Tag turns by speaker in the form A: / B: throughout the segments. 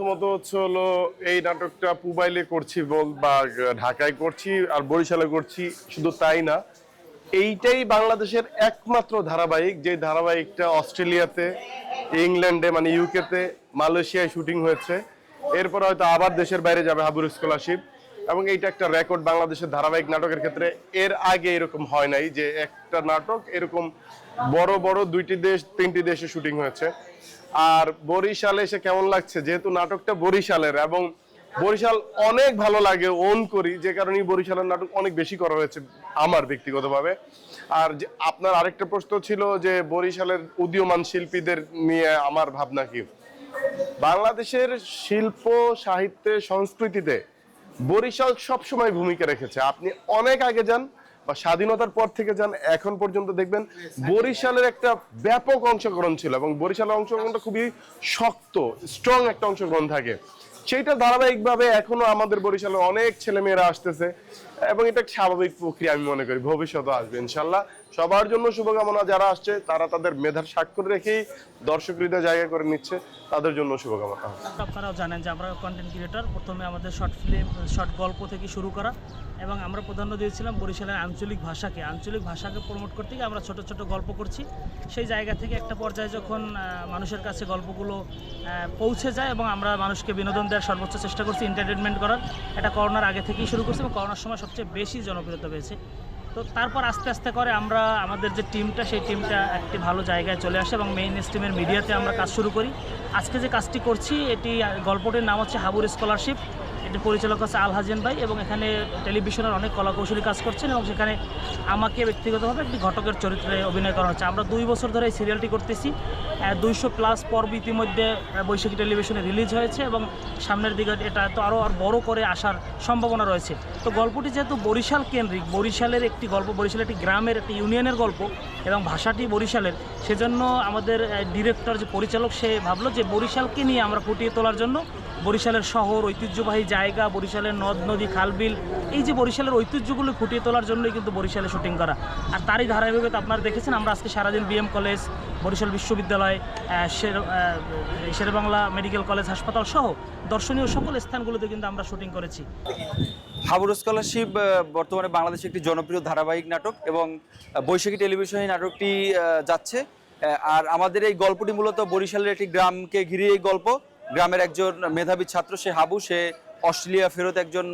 A: প্রথমত হচ্ছে হলো এই নাটকটা পুবাইলে করছি বল বা ঢাকায় করছি আর বরিশালে করছি, শুধু তাই না। এইটাই বাংলাদেশের একমাত্র ধারাবাহিক যে ধারাবাহিকটা অস্ট্রেলিয়াতে, ইংল্যান্ডে মানে ইউকেতে মালয়েশিয়ায় শুটিং হয়েছে। এরপর হয়তো আবার দেশের বাইরে যাবে হাবুর স্কলারশিপ এবং এইটা একটা রেকর্ড বাংলাদেশের ধারাবাহিক নাটকের ক্ষেত্রে। এর আগে এরকম হয় নাই যে একটা নাটক এরকম বড় বড় দুইটি দেশ, তিনটি দেশে শুটিং হয়েছে। আর বরিশালে এসে কেমন লাগছে? যেহেতু নাটকটা বরিশালের এবং বরিশাল অনেক ভালো লাগে ওন করি, যে কারণে বরিশালের নাটক অনেক বেশি করা হয়েছে আমার ব্যক্তিগতভাবে। আর আপনার আরেকটা প্রশ্ন ছিল যে বরিশালের উদীয়মান শিল্পীদের নিয়ে আমার ভাবনা কি? বাংলাদেশের শিল্প, সাহিত্যে, সংস্কৃতিতে বরিশাল সবসময় ভূমিকা রেখেছে। আপনি অনেক আগে যান বা স্বাধীনতার পর থেকে যান এখন পর্যন্ত দেখবেন বরিশালের একটা ব্যাপক অংশগ্রহণ ছিল এবং বরিশালের অংশগ্রহণটা খুবই শক্ত স্ট্রং একটা অংশগ্রহণ থাকে। সেইটা ধারাবাহিকভাবে এখনও আমাদের বরিশালে অনেক ছেলেমেয়েরা আসতেছে এবং এটা একটা স্বাভাবিক প্রক্রিয়া আমি মনে করি ভবিষ্যতে আসবে ইনশাল্লাহ। সবার জন্য শুভকামনা যারা আসছে, তারা তাদের মেধার স্বাক্ষর রেখেই দর্শক হৃদয় জায়গা করে নিচ্ছে, তাদের জন্য শুভকামনা।
B: আপনারাও জানেন যে আমরা কন্টেন্ট ক্রিয়েটর প্রথমে আমাদের শর্ট ফিল্ম শর্ট গল্প থেকে শুরু করা এবং আমরা প্রাধান্য দিয়েছিলাম বরিশালের আঞ্চলিক ভাষাকে। আঞ্চলিক ভাষাকে প্রমোট করতে গিয়ে আমরা ছোট ছোট গল্প করছি। সেই জায়গা থেকে একটা পর্যায়ে যখন মানুষের কাছে গল্পগুলো পৌঁছে যায় এবং আমরা মানুষকে বিনোদন দেওয়ার সর্বোচ্চ চেষ্টা করছি এন্টারটেনমেন্ট করার, এটা করোনার আগে থেকেই শুরু করছি এবং করোনার সময় সবচেয়ে বেশি জনপ্রিয়তা পেয়েছে। তো তারপর আস্তে আস্তে করে আমরা আমাদের যে টিমটা, সেই টিমটা একটি ভালো জায়গায় চলে আসে এবং মেইন স্ট্রিমের মিডিয়াতে আমরা কাজ শুরু করি। আজকে যে কাজটি করছি, এটি গল্পটির নাম হচ্ছে হাবুর স্কলারশিপ এটি পরিচালক হচ্ছে আল হাজেন ভাই এবং এখানে টেলিভিশনের অনেক কলাকৌশলী কাজ করছেন এবং সেখানে আমাকে ব্যক্তিগতভাবে একটি ঘটকের চরিত্রে অভিনয় করা হচ্ছে। আমরা দুই বছর ধরে এই সিরিয়ালটি করতেছি। দুইশো প্লাস পর্ব ইতিমধ্যে বৈশাখী টেলিভিশনে রিলিজ হয়েছে এবং সামনের দিকে এটা তো আরও আর বড় করে আসার সম্ভাবনা রয়েছে। তো গল্পটি যেহেতু বরিশাল কেন্দ্রিক, বরিশালের একটি গল্প, বরিশালের একটি গ্রামের, একটি ইউনিয়নের গল্প এবং ভাষাটি বরিশালের, সেজন্য আমাদের ডিরেক্টর যে পরিচালক সে ভাবলো যে বরিশালকে নিয়ে আমরা ফুটিয়ে তোলার জন্য বরিশালের শহর, ঐতিহ্যবাহী জায়গা, বরিশালের নদ, নদী, খালবিল, এই যে বরিশালের ঐতিহ্যগুলো ফুটিয়ে তোলার জন্যই কিন্তু বরিশালে শুটিং করা। আর তারই ধারাবাহিকতা আপনারা দেখেছেন, আমরা আজকে সারাদিন বিএম কলেজ বরিশাল বিশ্ববিদ্যালয় শের শেরেবাংলা মেডিকেল কলেজ হাসপাতাল সহ দর্শনীয় সকল স্থানগুলোতে কিন্তু আমরা শুটিং করেছি।
C: হাবুর স্কলারশিপ বর্তমানে বাংলাদেশে একটি জনপ্রিয় ধারাবাহিক নাটক এবং বৈশাখী টেলিভিশনে নাটকটি যাচ্ছে। আর আমাদের এই গল্পটি মূলত বরিশালের একটি গ্রামকে ঘিরে এই গল্প। গ্রামের একজন মেধাবী ছাত্র, সে হাবু, সে অস্ট্রেলিয়া ফেরত একজন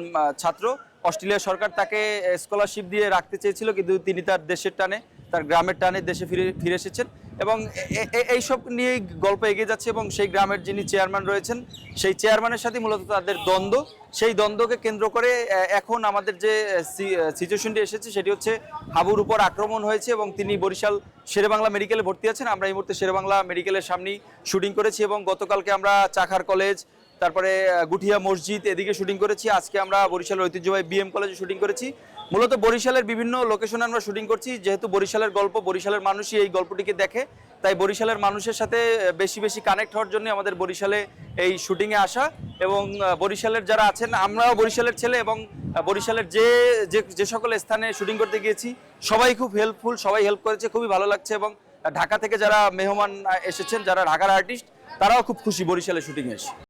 C: ছাত্র। অস্ট্রেলিয়া সরকার তাকে স্কলারশিপ দিয়ে রাখতে চেয়েছিল, কিন্তু তিনি তার দেশের টানে, তার গ্রামের টানে দেশে ফিরে ফিরে এসেছেন। এবং এইসব নিয়েই গল্প এগিয়ে যাচ্ছে এবং সেই গ্রামের যিনি চেয়ারম্যান রয়েছেন, সেই চেয়ারম্যানের সাথে মূলত তাদের দ্বন্দ্ব। সেই দ্বন্দ্বকে কেন্দ্র করে এখন আমাদের যে সিচুয়েশনটি এসেছে, সেটি হচ্ছে হাবুর উপর আক্রমণ হয়েছে এবং তিনি বরিশাল শেরেবাংলা মেডিকেলে ভর্তি আছেন। আমরা এই মুহূর্তে শেরেবাংলা মেডিকেলের সামনেই শুটিং করেছি এবং গতকালকে আমরা চাখার কলেজ তারপরে গুঠিয়া মসজিদ এদিকে শুটিং করেছি। আজকে আমরা বরিশালের ঐতিহ্যবাহী বিএম কলেজে শুটিং করেছি। মূলত বরিশালের বিভিন্ন লোকেশনে আমরা শুটিং করছি। যেহেতু বরিশালের গল্প, বরিশালের মানুষই এই গল্পটিকে দেখে, তাই বরিশালের মানুষের সাথে বেশি বেশি কানেক্ট হওয়ার জন্য আমাদের বরিশালে এই শুটিংয়ে আসা। এবং বরিশালের যারা আছেন, আমরাও বরিশালের ছেলে এবং বরিশালের যে যে যে সকল স্থানে শুটিং করতে গিয়েছি, সবাই খুব হেল্পফুল সবাই হেল্প করেছে, খুবই ভালো লাগছে এবং ঢাকা থেকে যারা মেহমান এসেছেন, যারা ঢাকার আর্টিস্ট তারাও খুব খুশি বরিশালে শুটিংয়ে এসে।